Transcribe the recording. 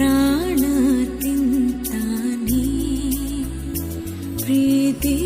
ప్రాణ తింతానే ప్రీతి